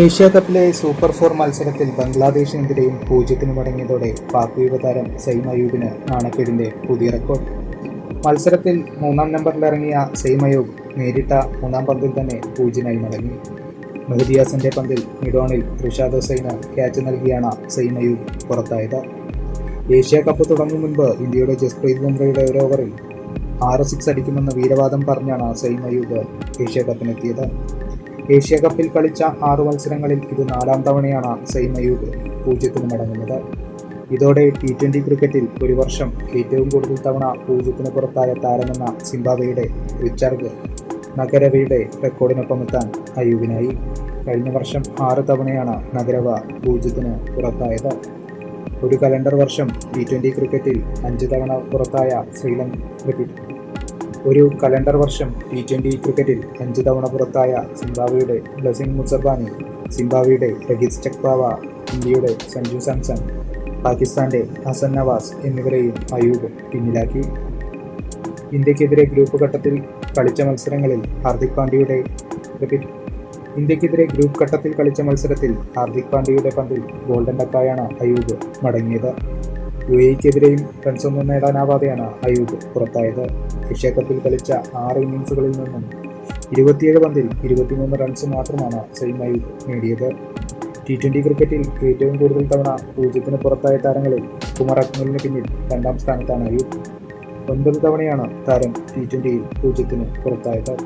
Asia കപ്പിലെ super four മത്സരത്തിൽ ബംഗ്ലാദേശിനെതിരെയും പൂജ്യത്തിന് മടങ്ങിയതോടെ പാക് യുവതാരം സെയിം അയൂബിന് നാണക്കേടിന്റെ പുതിയ റെക്കോർഡ്. മത്സരത്തിൽ മൂന്നാം നമ്പറിലിറങ്ങിയ സെയിം അയൂബ് നേരിട്ട മൂന്നാം പന്തിൽ തന്നെ പൂജ്യനായി മടങ്ങി. മെഹദിയാസിന്റെ പന്തിൽ മിഡോണിൽ ഋഷാദ് ഹുസൈന് ക്യാച്ച് നൽകിയാണ് സെയിം അയൂബ് പുറത്തായത്. ഏഷ്യ കപ്പ് തുടങ്ങും മുൻപ് ഇന്ത്യയുടെ ജസ്പ്രീത് ബുംറയുടെ ഒരു ഓവറിൽ ആറ് സിക്സ് അടിക്കുമെന്ന് വീരവാദം പറഞ്ഞാണ് സെയിം അയൂബ് ഏഷ്യ കപ്പിനെത്തിയത്. ഏഷ്യ കപ്പിൽ കളിച്ച ആറ് മത്സരങ്ങളിൽ ഇത് നാലാം തവണയാണ് സൈം അയൂബ് പൂജ്യത്തിന് മടങ്ങുന്നത്. ഇതോടെ ടി ട്വന്റി ക്രിക്കറ്റിൽ ഒരു വർഷം ഏറ്റവും കൂടുതൽ തവണ പൂജ്യത്തിന് പുറത്തായ താരമെന്ന സിംബാബ്വെയുടെ റിച്ചാർഡ് നഗരവയുടെ റെക്കോർഡിനൊപ്പം എത്താൻ അയൂബിനായി കഴിഞ്ഞ വർഷം ആറ് തവണയാണ് നഗരവ പൂജ്യത്തിന് പുറത്തായത്. ഒരു കലണ്ടർ വർഷം ടി ട്വന്റി ക്രിക്കറ്റിൽ അഞ്ച് തവണ പുറത്തായ ശ്രീലങ്ക ക്രിക്കറ്റ് ഒരു കലണ്ടർ വർഷം ടി ട്വന്റി ക്രിക്കറ്റിൽ അഞ്ച് തവണ പുറത്തായ സിംബാബ്വെയുടെ ബ്ലസിംഗ് മുസബാനി സിംബാബ്വെയുടെ രഹിസ് ചക്വാവ ഇന്ത്യയുടെ സഞ്ജു സാംസൺ പാകിസ്ഥാന്റെ ഹസൻ നവാസ് എന്നിവരെയും അയൂബ് പിന്നിലാക്കി. ഇന്ത്യക്കെതിരെ ഗ്രൂപ്പ് ഘട്ടത്തിൽ കളിച്ച മത്സരങ്ങളിൽ ഹാർദിക് പാണ്ഡ്യയുടെ ക്രിക്കറ്റ് ഇന്ത്യക്കെതിരെ ഗ്രൂപ്പ് ഘട്ടത്തിൽ കളിച്ച മത്സരത്തിൽ ഹാർദിക് പാണ്ഡ്യയുടെ പന്തിൽ ഗോൾഡൻ ഡക്കായാണ് അയൂബ് മടങ്ങിയത്. യു എക്കെതിരെയും റൺസൊന്നും നേടാനാവാതെയാണ് അയൂബ് പുറത്തായത്. ഏഷ്യാകപ്പിൽ കളിച്ച ആറ് ഇന്നിംഗ്സുകളിൽ നിന്നും ഇരുപത്തിയേഴ് പന്തിൽ ഇരുപത്തിമൂന്ന് റൺസ് മാത്രമാണ് സെയിം അയൂബ് നേടിയത്. ടി ട്വന്റി ക്രിക്കറ്റിൽ ഏറ്റവും കൂടുതൽ തവണ പൂജ്യത്തിന് പുറത്തായ താരങ്ങളിൽ കുമാർ അക്മലിന് പിന്നിൽ രണ്ടാം സ്ഥാനത്താണ് അയൂബ്. ഒൻപത് തവണയാണ് താരം ടി ട്വന്റിയിൽ പൂജ്യത്തിന് പുറത്തായത്.